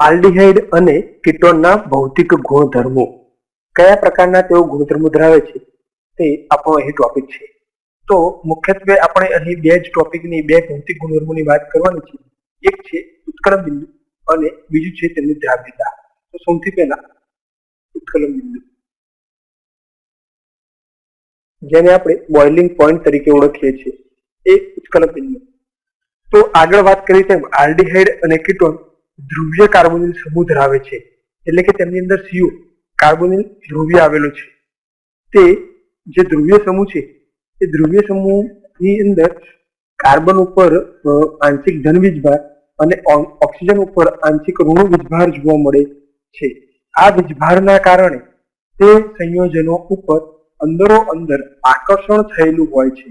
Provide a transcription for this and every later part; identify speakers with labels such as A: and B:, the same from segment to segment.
A: Aldehyde અને કીટોનના ભૌતિક ગુણધર્મો. કયા પ્રકારના તેઓ ગુણધર્મો ધરાવે છે? તે આપણો અહીં ટોપિક છે. તો મુખ્યત્વે આપણે અહીં બે જ ટોપિકની બે ભૌતિક ગુણધર્મોની વાત કરવાની છે. એક છે ઉત્કલન બિંદુ અને બીજું છે તેમની દ્રાવ્યતા તો સૌથી પહેલા ઉત્કલન બિંદુ. જેને આપણે બોઇલિંગ પોઈન્ટ તરીકે ઓળખીએ છીએ. એ ઉત્કલન બિંદુ. તો આગળ વાત કરી તેમ આલ્ડીહાઇડ અને કીટોન ધ્રુવીય કાર્બોનિલ સમૂહ ધરાવે છે. એટલે કે તેમની અંદર સીઓ કાર્બોનિલ ધ્રુવ્ય આવેલો છે. તે જે ધ્રુવીય સમૂહ છે, એ ધ્રુવ્ય સમૂહની અંદર કાર્બન ઉપર આંશિક ધન વીજભાર અને ઓક્સિજન ઉપર આંશિક ઋણ વીજભાર જોવા મળે છે. આ વીજભારના કારણે તે સંયોજનો ઉપર અંદરો અંદર આકર્ષણ થયેલું હોય છે.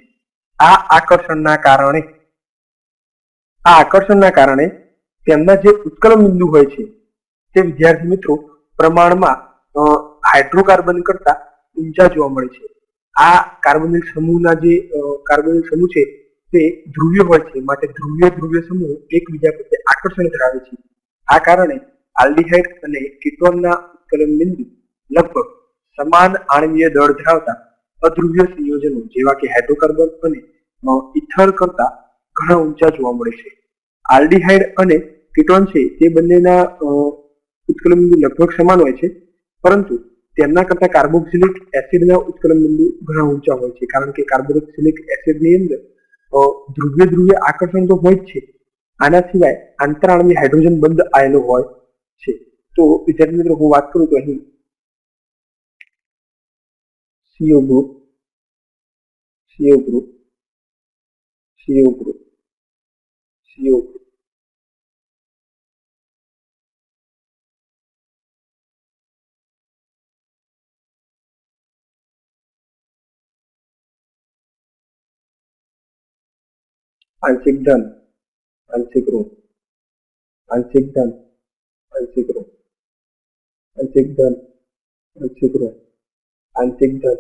A: આ આકર્ષણના કારણે, આ આકર્ષણના કારણે તેમના જે ઉત્કલન બિંદુ હોય છે, તે વિદ્યાર્થી મિત્રો પ્રમાણમાં હાઇડ્રોકાર્બન કરતા ઊંચા જોવા મળે છે. આ કાર્બનિક સમૂહના જે કાર્બનિક સમૂહ છે, તે ધ્રુવ્ય હોય છે, માટે ધ્રુવીય ધ્રુવ્ય સમૂહ એકબીજા પ્રત્યે આકર્ષણ ધરાવે છે. આ કારણે આલ્ડીહાઇડ અને કીટોનના ઉત્કલન બિંદુ લગભગ સમાન આણ્વીય દળ ધરાવતા અધ્રુવ્ય સંયોજનો, જેવા કે હાઇડ્રોકાર્બન અને ઇથર કરતા ઘણા ઊંચા જોવા મળે છે. આલ્ડીહાઇડ અને કીટોન છે, તે બંનેના ઉત્કલન બિંદુ લગભગ સમાન હોય છે. પરંતુ તેમના કરતા કાર્બોક્સિલિક એસિડના ઉત્કલન બિંદુ ઘણા ઊંચા હોય છે. કારણ કે કાર્બોક્સિલિક એસિડની અંદર ધ્રુવ્ય ધ્રુવીય આકર્ષણ તો હોય જ છે. આના સિવાય આંતરાણવી હાઇડ્રોજન બંધ આવેલો હોય છે. તો વિદ્યાર્થી મિત્રો, હું વાત કરું તો અહીં CO group CO group CO group CO group આંશિક ધન, આંશિક ઋણ, આંશિક ધન, આંશિક ઋણ, આંશિક ધન, આંશિક ઋણ, આંશિક ધન,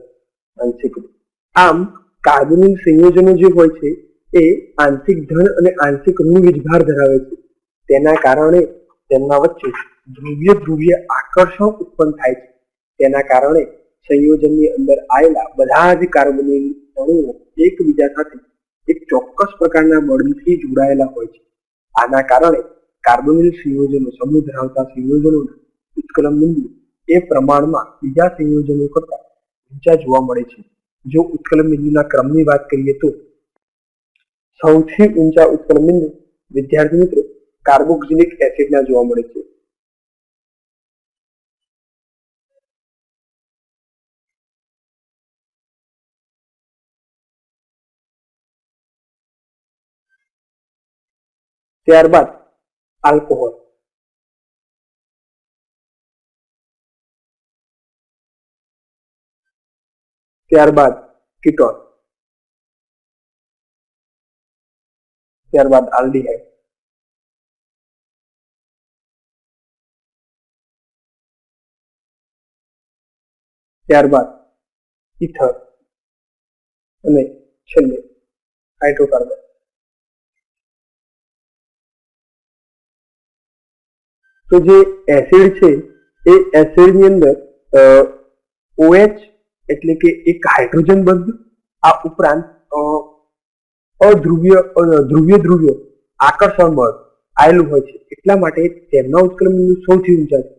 A: આંશિક ઋણ. આમ કાર્બોનિલ સંયોજનો જે હોય છે, એ આંશિક ધન અને આંશિક ઋણ વિજભાર ધરાવે છે. તેના કારણે તેમના વચ્ચે ધ્રુવ્ય ધ્રુવ્ય આકર્ષણ ઉત્પન્ન થાય છે. તેના કારણે સંયોજનની અંદર આવેલા બધા જ કાર્બનિક અણુઓ એકબીજા સાથે એક ચોક્કસ પ્રકારના બળથી જોડાયેલા હોય છે. આના કારણે કાર્બોનિલ સંયોજનો સમૂહ ધરાવતા સંયોજનોના ઉત્કલન બિંદુ એ પ્રમાણમાં બીજા સંયોજનો કરતા ઊંચા જોવા મળે છે. જો ઉત્કલન બિંદુના ક્રમની વાત કરીએ તો સૌથી ઊંચા ઉત્કલન બિંદુ વિદ્યાર્થી મિત્રો કાર્બોક્સિલિક એસિડના જોવા મળે છે. ત્યારબાદ આલ્કોહોલ. ત્યારબાદ કિટોન. ત્યારબાદ આલ્ડીહાઇડ. ત્યારબાદ ઇથર. અને છેલ્લે હાઇડ્રોકાર્બન. તો જે એસિડ છે એ એસિડની અંદર ઓએચ એટલે કે એક હાઇડ્રોજન બંધ આ ઉપરાંત અ, ધ્રુવ્ય ધ્રુવ્ય આકર્ષણ બળ આવેલું હોય છે. એટલા માટે તેમના બિંદુ સૌથી ઊંચા છે.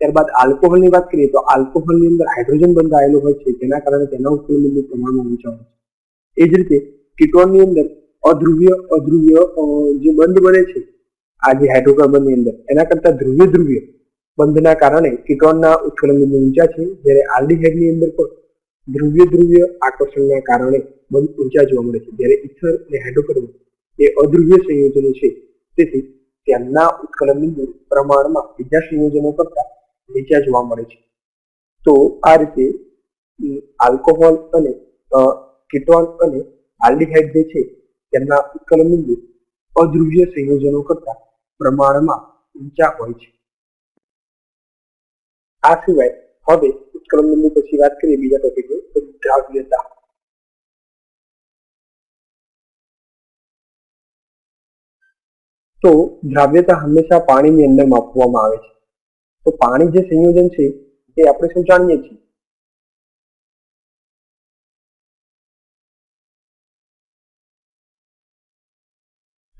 A: ત્યારબાદ આલ્કોહોલની વાત કરીએ તો આલ્કોહોલની અંદર હાઇડ્રોજન બંધ આવેલું હોય છે જેના કારણે તેના ઉત્કલન બિંદુ પ્રમાણમાં ઊંચા હોય છે. એ જ રીતે કિટોનની અંદર અધ્રુવીય અધ્રુવીય જે બંધ બને છે આ જે હાઇડ્રોકાર્બનની અંદર, એના કરતા ધ્રુવીય ધ્રુવીય બંધના કારણે કીટોનના ઉત્કલન બિંદુ ઊંચા છે. જ્યારે આલ્ડીહાઇડની અંદર પણ ધ્રુવીય ધ્રુવીય આકર્ષણના કારણે બંધ ઊંચા જોવા મળે છે. જ્યારે ઇથર અને હાઇડ્રોકાર્બન એ અધ્રુવીય સંયોજનો છે. તેથી તેમના ઉત્કલન બિંદુ પ્રમાણમાં બીજા સંયોજનો કરતા નીચા જોવા મળે છે. તો આ રીતે આલ્કોહોલ અને કીટોન અને આલ્ડીહાઇડ જે છે તેમના ઉત્કલન બિંદુ અધ્રુવીય સંયોજનો કરતા પ્રમાણમાં ઊંચા હોય છે. આ સિવાય હવે ઉત્કલન બિંદુ પછી વાત કરીએ બીજા ટોપિક દ્રાવ્યતા. તો દ્રાવ્યતા હંમેશા પાણીની અંદર માપવામાં આવે છે. તો પાણી જે સંયોજન છે તે આપણે શું જાણીએ છીએ?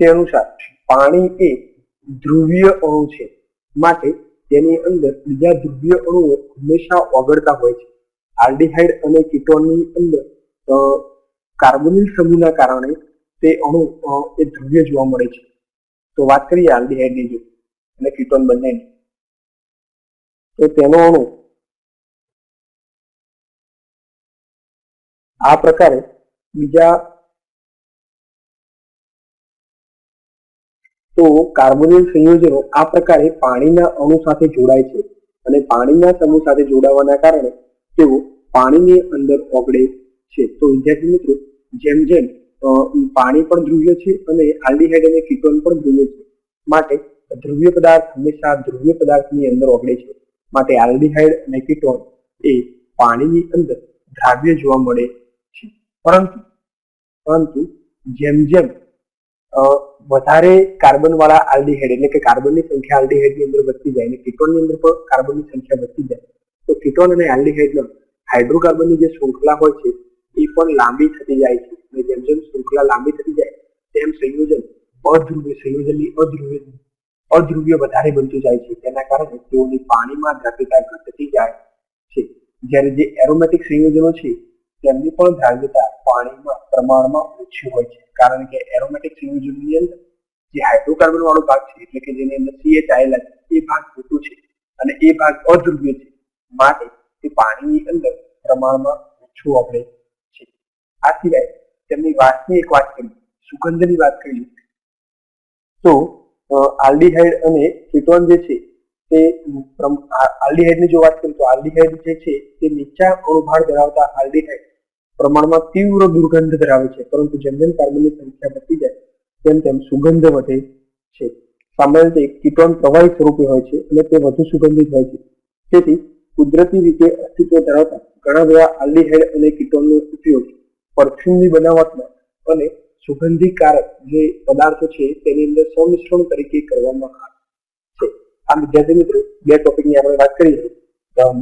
A: તે અનુસાર પાણી એ ધ્રુવીય અણુ છે. માટે તેની અંદર બીજા ધ્રુવીય અણુઓ હંમેશા ઓગળતા હોય છે. આલ્ડીહાઇડ અને કીટોનની અંદર કાર્બોનિલ સમૂહના કારણે તે અણુ એ ધ્રુવીય જોવા મળે છે. તો વાત કરીએ આલ્ડીહાઇડની જો, અને કીટોન બંનેની. તો તેનો અણુ આ પ્રકારે બીજા તો કાર્બોનિલ સંયોજનો આ પ્રકારે પાણીના અણુ સાથે જોડાય છે અને પાણીના સમૂહ સાથે જોડાવાના કારણે તેઓ પાણીની અંદર ઓગળે છે. તો વિદ્યાર્થી મિત્રો, જેમ જેમ પાણી પણ ધ્રુવ્ય છે અને આલ્ડીહાઇડ અને કીટોન પણ ધ્રુવ્ય છે, માટે ધ્રુવ્ય પદાર્થ હંમેશા ધ્રુવ્ય પદાર્થની અંદર ઓગળે છે. માટે આલ્ડીહાઇડ અને કીટોન એ પાણીની અંદર દ્રાવ્ય જોવા મળે છે. પરંતુ પરંતુ જેમ જેમ વધારે કાર્બન વાળા આલ્ડીહાઇડ એટલે કે કાર્બનની સંખ્યા આલ્ડીહાઇડની અંદર વધતી જાય અને કીટોનની અંદર પણ કાર્બનની સંખ્યા વધતી જાય. તો કીટોન અને આલ્ડીહાઇડના હાઇડ્રોકાર્બનની જે શૃંખલા હોય છે, એ પણ લાંબી થતી જાય છે. અને જેમ જેમ શૃંખલા લાંબી થતી જાય, તેમ સંયોજન અધ્રુવ્ય સંયોજનની અધ્રુવ્ય અધ્રુવ્ય વધારે બનતું જાય છે. તેના કારણે તેઓની પાણીમાં દ્રવ્યતા ઘટતી જાય છે. જ્યારે જે એરોમેટિક સંયોજનો છે તેમની પણ દ્રાવ્યતા પાણીમાં, પ્રમાણમાં ઓછી હોય છે. કારણ કે એરોમેટિક સંયોજનની અંદર જે હાઇડ્રોકાર્બન વાળો ભાગ છે, એટલે કે જેની અંદર સીએચ આવેલા છે એ ભાગ મોટો છે અને એ ભાગ અધ્રુવ્ય છે. માટે તે પાણીની અંદર પ્રમાણમાં ઓછું આપણે છે. આ સિવાય તેમની વાતની એક વાત કરી, સુગંધની વાત કરી. તો આલ્ડીહાઇડ અને કેટોન જે છે, તે આલ્ડીહાઇડની જો વાત કરીએ તો આલ્ડીહાઇડ જે છે, તે નીચા અણુભાર ધરાવતા આલ્ડીહાઇડ પ્રમાણમાં તીવ્ર દુર્ગંધ ધરાવે છે. પરંતુ જેમ જેમ કાર્બનની સંખ્યા વધતી જાય, તેમ તેમ સુગંધ વધે છે. સામાન્ય રીતે કીટોન પ્રવાહી સ્વરૂપે હોય છે અને તે વધુ સુગંધિત હોય છે. તેથી કુદરતી રીતે અસ્તિત્વ ધરાવતા ઘણા બધા આલ્ડીહાઇડ અને કીટોનનો ઉપયોગ પરફ્યુમની બનાવટમાં અને સુગંધીકારક જે પદાર્થો છે તેની અંદર સંમિશ્રણ તરીકે કરવામાં આવે છે. આ વિદ્યાર્થી મિત્રો, બે ટોપિકની આપણે વાત કરી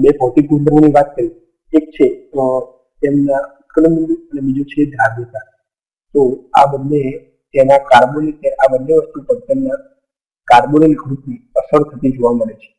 A: બે ભૌતિક ગુણધર્મોની વાત કરી એક છે તેમના ઉત્કલન બિંદુ અને બીજું છે દ્રાવ્યતા તો આ બંને તેના કાર્બોનિક, આ બંને વસ્તુ પર તેમના કાર્બોનિલ ગ્રુપની અસર થતી જોવા મળે છે.